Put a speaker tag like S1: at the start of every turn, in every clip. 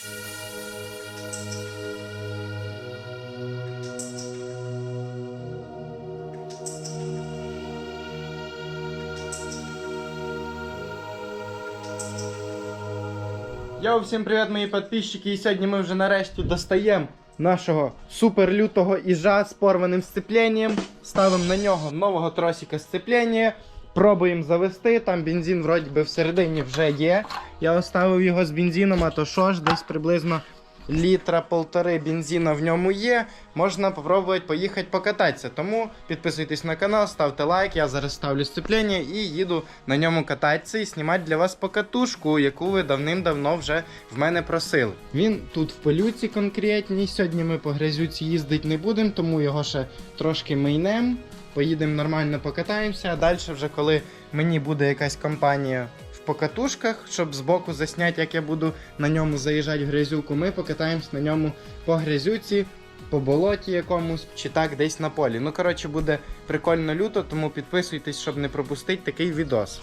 S1: Йоу, всім привіт, мої підписчики. І сьогодні ми вже нарешті достаємо нашого супер лютого іжа з порваним сцепленням. Ставимо на нього нового тросика сцеплення. Пробуємо завести. Там бензин вроді би всередині вже є. Я оставив його з бензином, а то що ж, десь приблизно літра полтори бензина в ньому є. Можна попробувати поїхати покататися. Тому підписуйтесь на канал, ставте лайк. Я зараз ставлю сцеплення і їду на ньому кататися і знімати для вас покатушку, яку ви давним-давно вже в мене просили. Він тут в пилюці конкретній. Сьогодні ми по грязюці їздити не будемо, тому його ще трошки мийнем. Поїдемо нормально покатаємося, а далі, вже коли мені буде якась компанія в покатушках, щоб збоку засняти, як я буду на ньому заїжджати грязюку, ми покатаємось на ньому по грязюці, по болоті якомусь, чи так десь на полі. Ну, коротше, буде прикольно люто, тому підписуйтесь, щоб не пропустити такий відос.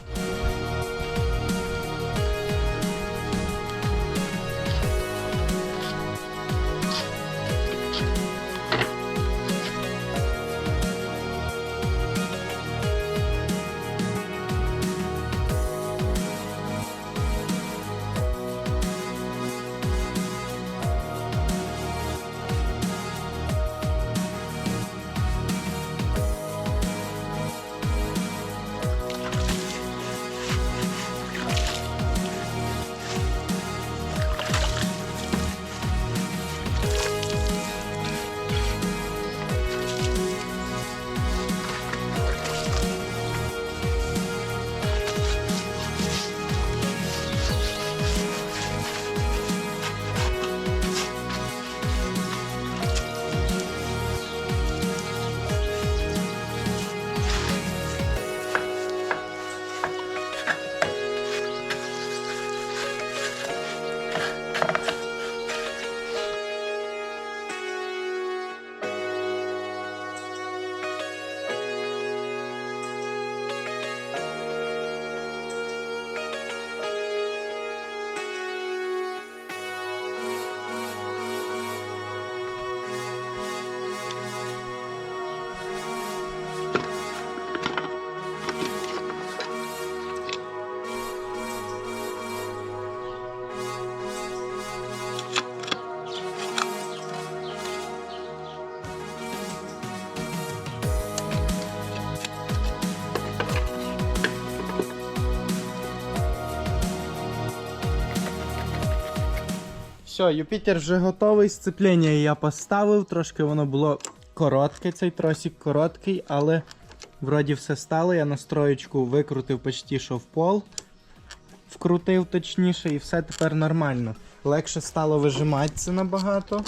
S1: Все, Юпітер вже готовий. Сцеплення я поставив. Трошки воно було коротке, цей тросик короткий, але вроді все стало. Я настроєчку викрутив почти що в пол. Вкрутив точніше і все тепер нормально. Легше стало вижиматися набагато.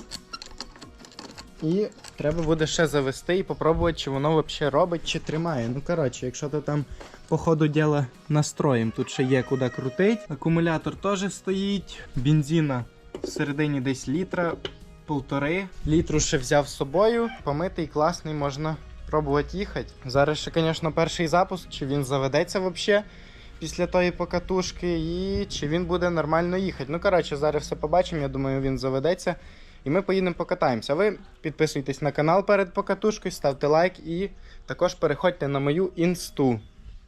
S1: І треба буде ще завести і попробувати, чи воно взагалі робить, чи тримає. Ну, коротше, якщо ти там по ходу діла настроїм, тут ще є куди крутить. Акумулятор теж стоїть, бензина всередині десь літра, полтори. Літру ще взяв з собою. Помитий, класний, можна пробувати їхати. Зараз ще, звісно, перший запуск, чи він заведеться взагалі після тої покатушки, і чи він буде нормально їхати. Ну, коротше, зараз все побачимо. Я думаю, він заведеться. І ми поїдемо покатаємося. Ви підписуйтесь на канал перед покатушкою, ставте лайк і також переходьте на мою інсту.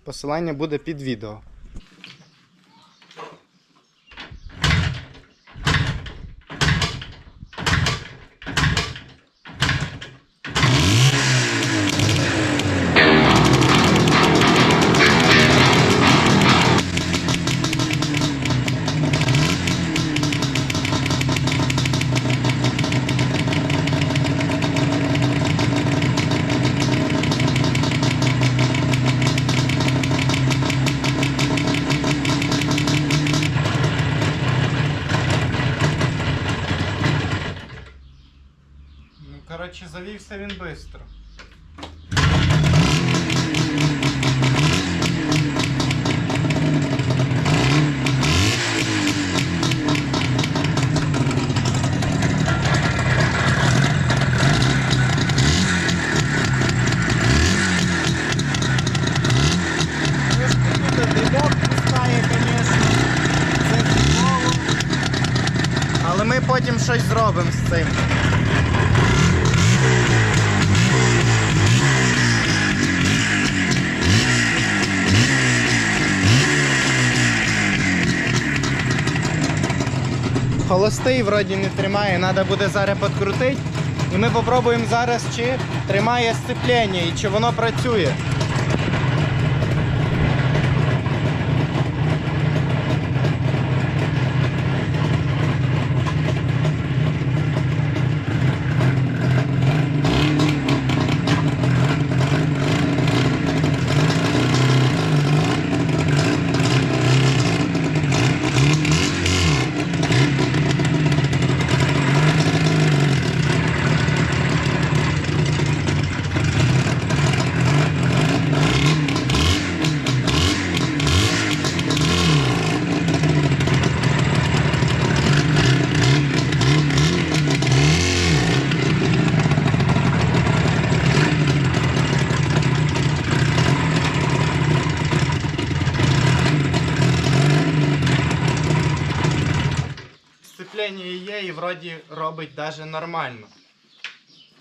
S1: Посилання буде під відео. Завівся він швидко. Холостий вроді не тримає, треба буде зараз підкрутити. І ми спробуємо зараз, чи тримає сцеплення і чи воно працює. Сцеплення є і вроді робить даже нормально.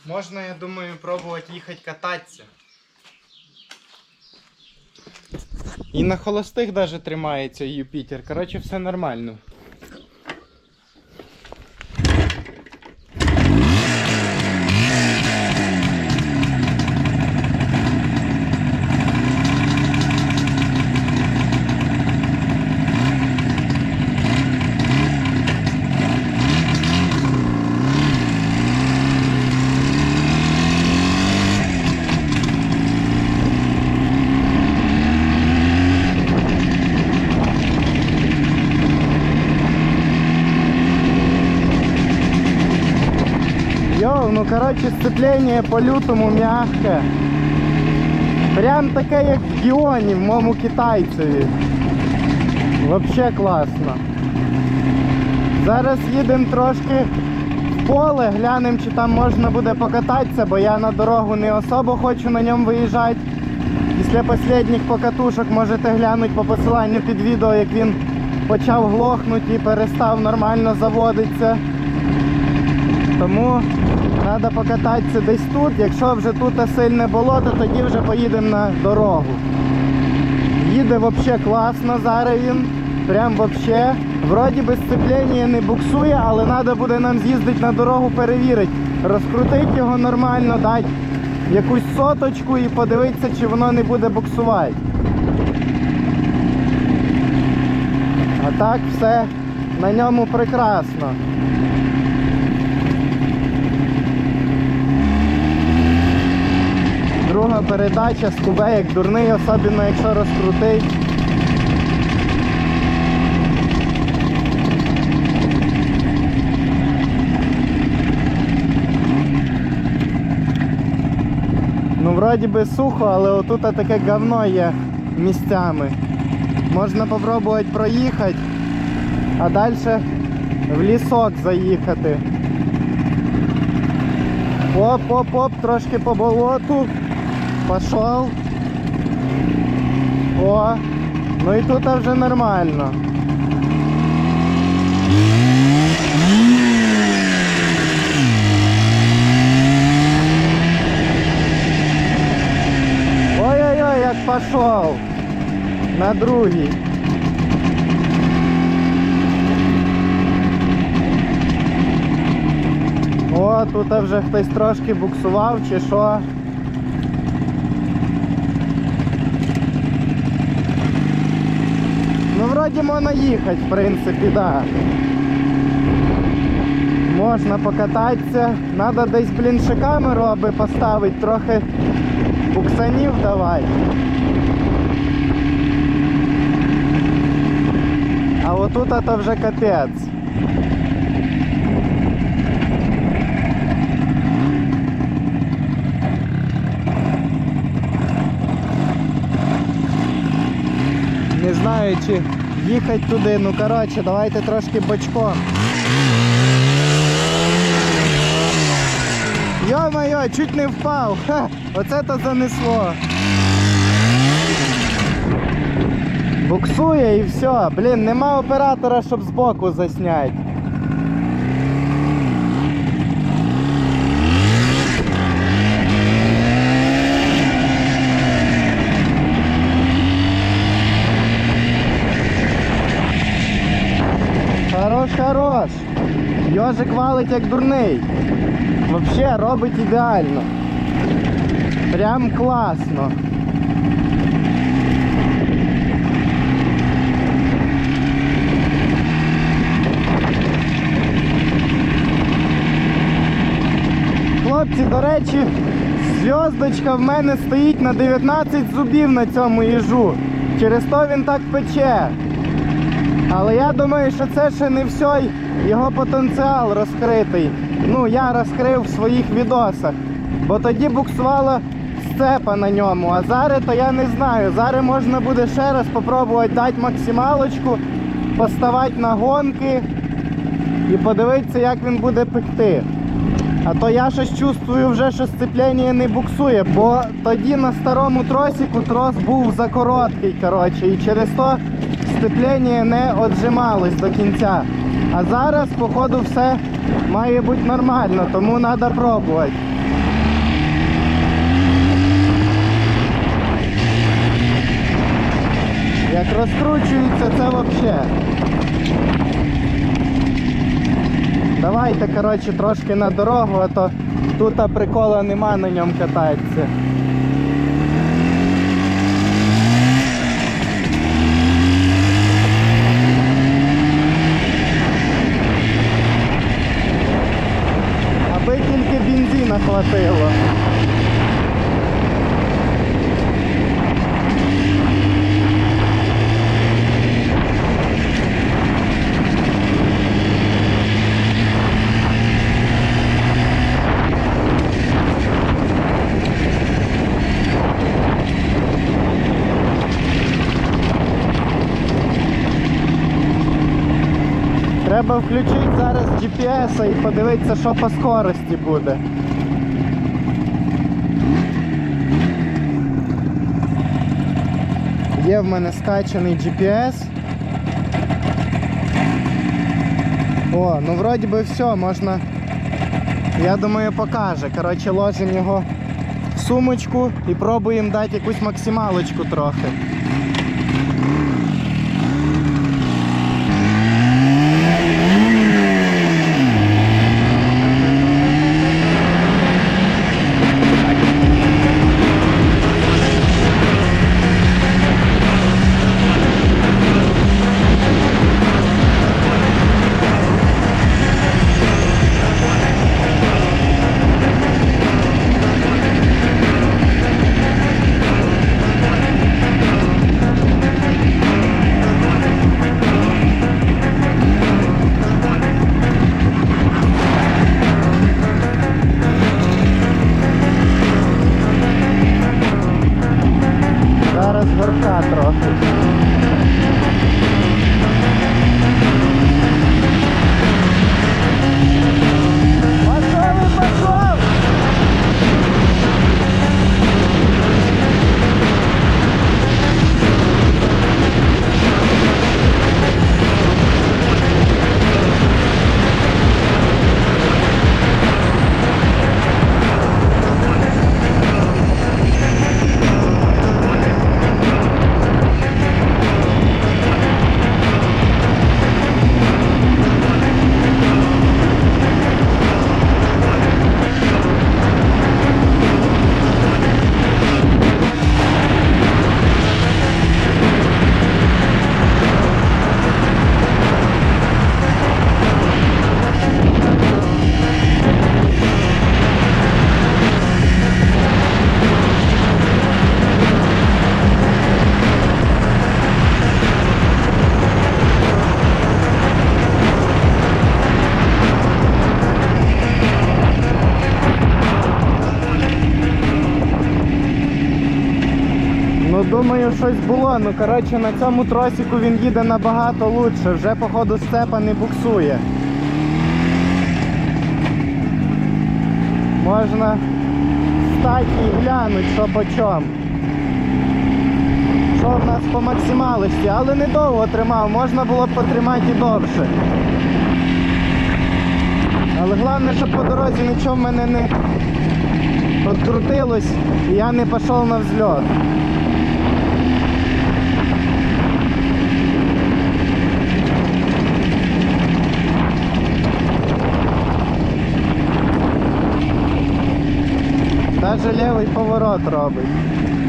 S1: Можна, я думаю, пробувати їхати кататися. І на холостих даже тримається Юпітер. Коротше, все нормально. Ну коротше сцеплення по-лютому м'яке. Прям таке, як в Діоні, в моєму китайцеві. Вообще класно. Зараз їдемо трошки в поле, глянемо, чи там можна буде покататися, бо я на дорогу не особо хочу на ньому виїжджати. Після останніх покатушок можете глянути по посиланню під відео, як він почав глохнути і перестав нормально заводитися. Тому треба покататися десь тут. Якщо вже тут сильне болото, тоді вже поїдемо на дорогу. Їде взагалі класно зараз він. Прям взагалі. Вроді би сцеплення не буксує, але треба буде нам з'їздити на дорогу перевірити. Розкрутити його нормально, дати якусь соточку і подивитися, чи воно не буде буксувати. А так все на ньому прекрасно. Друга передача скубе як дурний, особливо якщо розкрутить. Ну, вроді би сухо, але отут таке говно є місцями. Можна попробувати проїхати, а далі в лісок заїхати. Оп-оп-оп, трошки по болоту. Пошел. О, ну і тут вже нормально. Ой-ой-ой, як пошел. На другий. О, тут вже хтось трошки буксував чи що. Вроді можна їхати, в принципі, да. Можна покататися. Надо десь, блін, камеру, аби поставити, трохи буксанів давай. А отут то вже капець. Не знаю, чи їхати туди. Ну коротше, давайте трошки бочком. Йо-моє, чуть не впав. Ха, оце то занесло. Буксує і все. Блін, нема оператора, щоб збоку засняти. Йожик валить як дурний. Вообще робить ідеально. Прям класно. Хлопці, до речі, зв'язочка в мене стоїть на 19 зубів на цьому їжу. Через то він так пече. Але я думаю, що це ще не все його потенціал розкритий. Ну, я розкрив в своїх відосах. Бо тоді буксувала сцепа на ньому. А зараз то я не знаю. Зараз можна буде ще раз спробувати дати максималочку, поставати на гонки і подивитися, як він буде пекти. А то я щось чувствую вже, що сцеплення не буксує, бо тоді на старому тросіку трос був закороткий, коротше, і через то сцеплення не отжималось до кінця. А зараз, походу, все має бути нормально, тому треба пробувати. Як розкручується, це взагалі. Давайте, коротше, трошки на дорогу, а то тут прикола нема на ньому кататися. Аби тільки бензина хватило. Треба включити зараз GPS і подивитися, що по скорості буде. Є в мене скачаний GPS. О, ну вроді би все, можна. Я думаю, покаже. Коротше, ложимо його в сумочку і пробуємо дати якусь максималочку трохи. Щось було. Ну коротше на цьому тросіку він їде набагато лучше. Вже походу сцепа не буксує. Можна стати і глянути, що по чому. Що в нас по максималості, але недовго тримав, можна було б потримати і довше. Але головне, щоб по дорозі нічого в мене не открутилось і я не пішов на взльот. Вже поворот робить.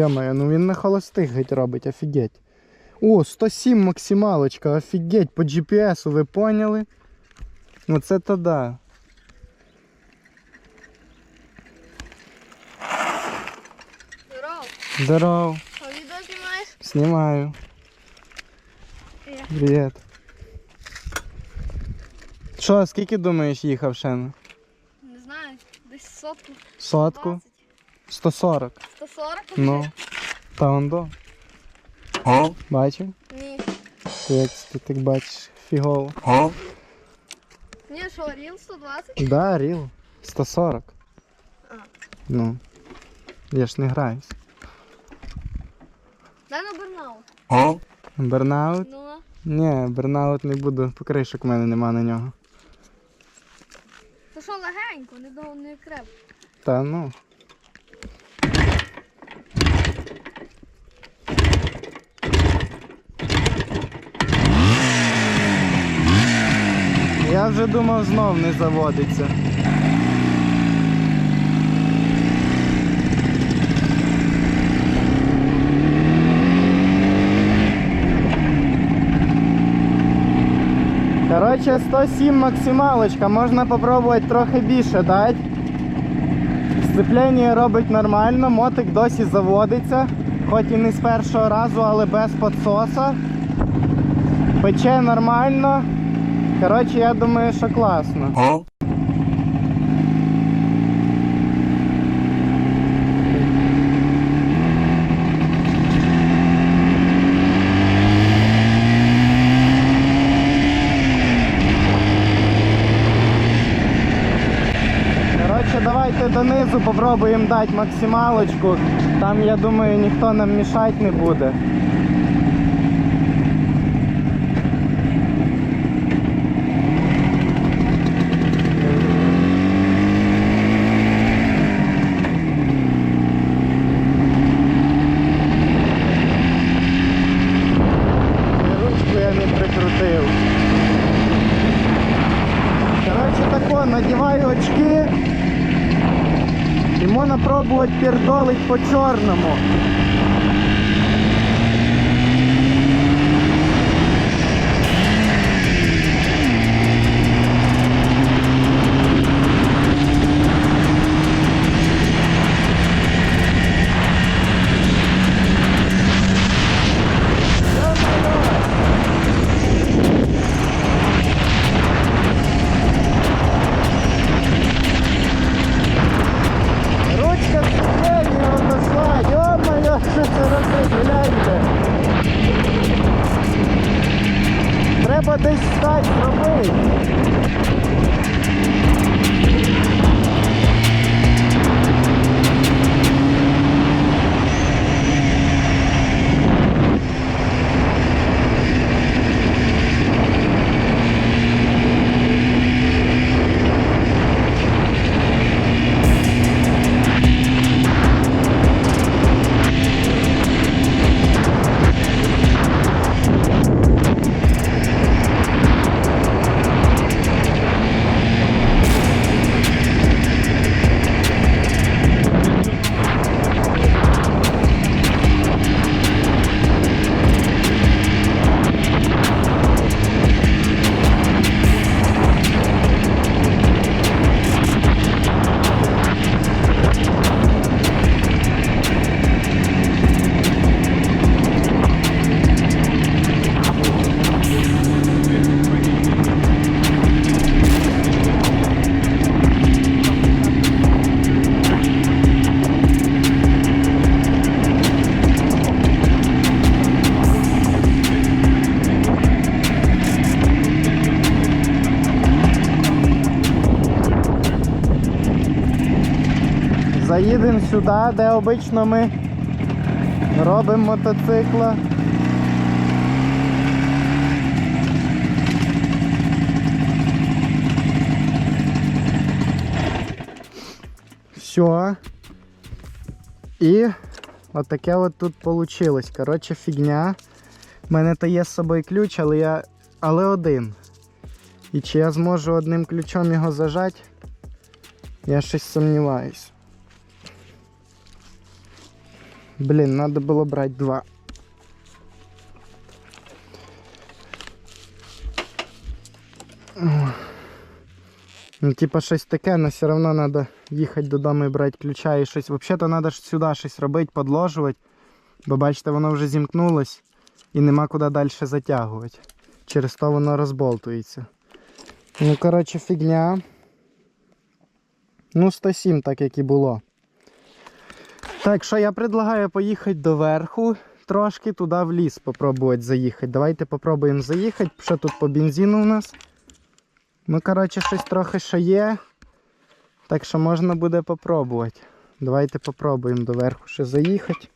S1: Йомаю, ну він на холостих геть робить, офігеть. О, 107 максималочка, офігеть, по GPS, ви поняли? Ну це то да.
S2: Здорово.
S1: Здоров,
S2: А відео знімаєш?
S1: знімаю.
S2: Я.
S1: Привіт. Що, скільки думаєш їхав ще?
S2: Не знаю, десь сотку.
S1: Сотку?
S2: 20.
S1: 140.
S2: 140?
S1: Ну. Та он до. Бачив?
S2: Ні.
S1: Ти як ти так бачиш фігово.
S2: Ні, що, ріл 120?
S1: Да, ріл. 140.
S2: А.
S1: Ну. Я ж не граюсь.
S2: Дай на бернаут.
S1: Бернаут?
S2: Ну,
S1: Ні, бернаут не буду, покришок в мене нема на нього.
S2: то що легенько, не до не крепко.
S1: Та ну. Я вже думав знов не заводиться. Коротше, 107 максималочка, можна попробувати трохи більше дати. Сцеплення робить нормально, мотик досі заводиться, хоч і не з першого разу, але без підсоса. Пече нормально. Коротше, я думаю, що класно. Коротше, давайте донизу попробуємо дати максималочку. Там, я думаю, ніхто нам мішати не буде. Прикрутив. Короче, тако, надіваю очки і можна пробувати пердолить по чорному. сюди, де обично ми робимо мотоцикла. Все. І отаке от, от тут вийшло. Коротше, фігня. У мене то є з собою ключ, але я... Але один. І чи я зможу одним ключом його зажати? Я щось сумніваюсь. Блін, треба було брати два. Ну, типа щось таке, але все одно треба їхати додому і брати ключа і щось. Взагалі-то треба сюди щось робити, подложувати. Бо бачите, воно вже зімкнулось і нема куди далі затягувати. Через то воно розболтується. Ну, коротше, фігня. Ну, 107, так як і було. Так, що я предлагаю поїхати до верху, трошки туди в ліс попробувати заїхати. Давайте попробуємо заїхати. Що тут по бензину у нас? Ну, коротше, щось трохи ще є. Так що можна буде попробувати. Давайте попробуємо доверху ще заїхати.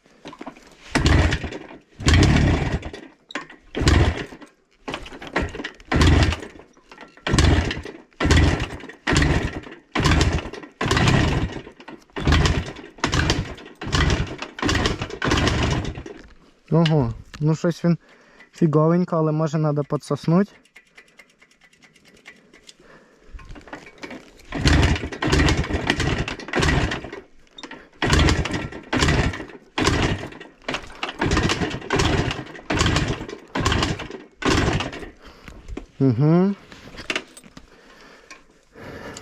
S1: Ого, ну щось він фіговенько, але може треба підсоснути. Угу.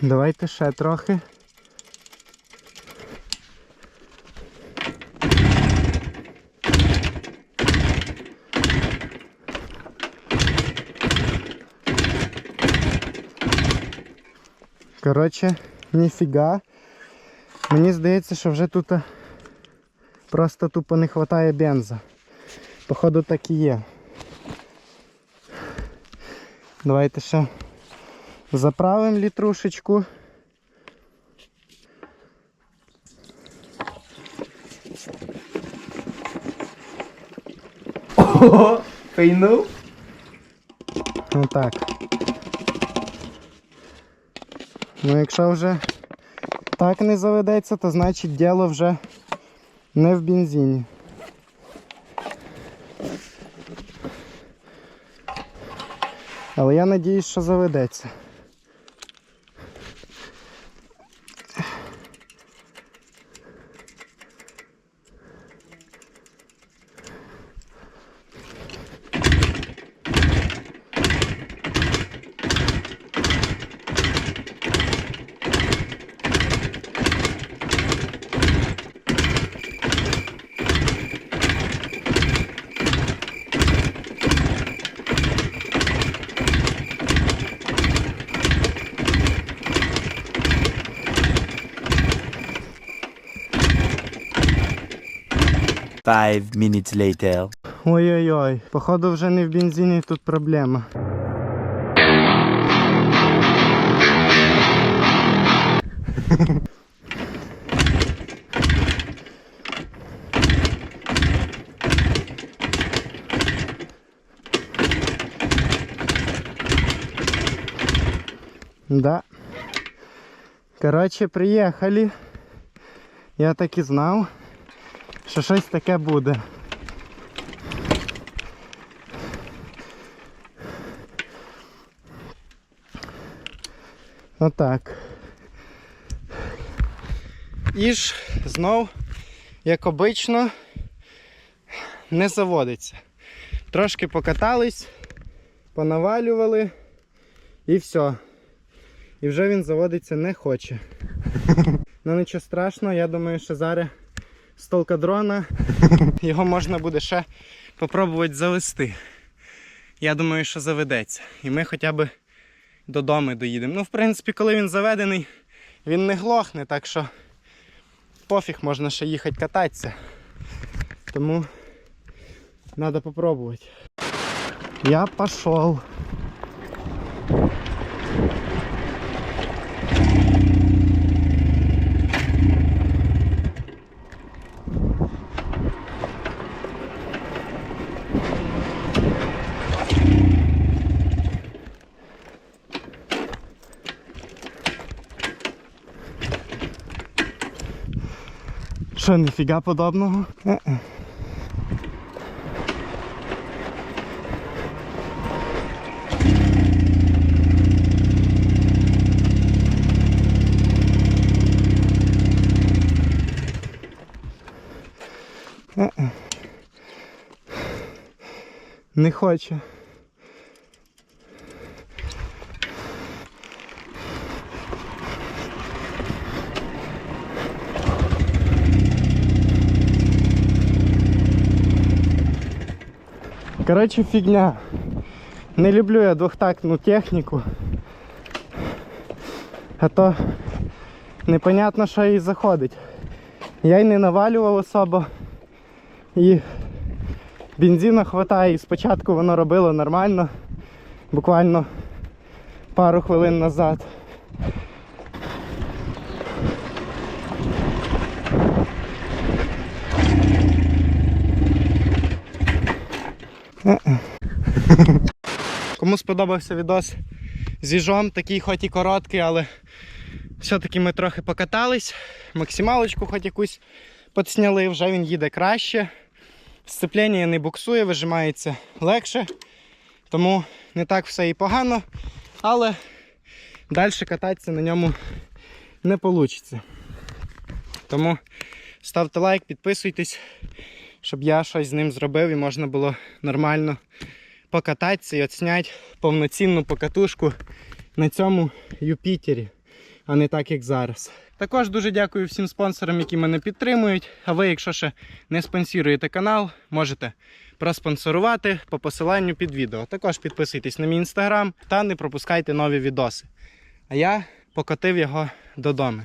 S1: Давайте ще трохи. Коротше, ніфіга. Мені здається, що вже тут просто тупо не вистачає бенза. Походу так і є. Давайте ще заправимо літрушечку.
S3: Ого, пейнув.
S1: Отак. Ну, якщо вже так не заведеться, то значить діло вже не в бензині. Але я надіюсь, що заведеться.
S4: Five minutes later.
S1: Ой-ой-ой, походу вже не в бензині тут проблема. Да. Короче, приїхали. Я так і знав, Що щось таке буде. Отак. І ж знов, як обично, не заводиться. Трошки покатались, понавалювали і все. І вже він заводиться не хоче. Ну нічого страшного, я думаю, що зараз з толкадрона його можна буде ще попробувати завести. Я думаю, що заведеться. І ми хоча б додому доїдемо. Ну, в принципі, коли він заведений, він не глохне, так що пофіг, можна ще їхати кататися. Тому треба попробувати. Я пішов. Що, ніфіга подобного? Е-е. Не хоче. Коротше, фігня. Не люблю я двохтактну техніку. А то непонятно, що їй заходить. Я й не навалював особо. І бензину хватає. І спочатку воно робило нормально. Буквально пару хвилин назад. Кому сподобався відос з їжом, такий хоч і короткий, але все-таки ми трохи покатались. Максималочку хоч якусь підсняли, вже він їде краще. Сцеплення не буксує, вижимається легше. Тому не так все і погано. Але далі кататися на ньому не вийде. Тому ставте лайк, підписуйтесь, щоб я щось з ним зробив і можна було нормально покататися і отсняти повноцінну покатушку на цьому Юпітері, а не так, як зараз. Також дуже дякую всім спонсорам, які мене підтримують. А ви, якщо ще не спонсоруєте канал, можете проспонсорувати по посиланню під відео. Також підписуйтесь на мій інстаграм та не пропускайте нові відоси. А я покотив його додому.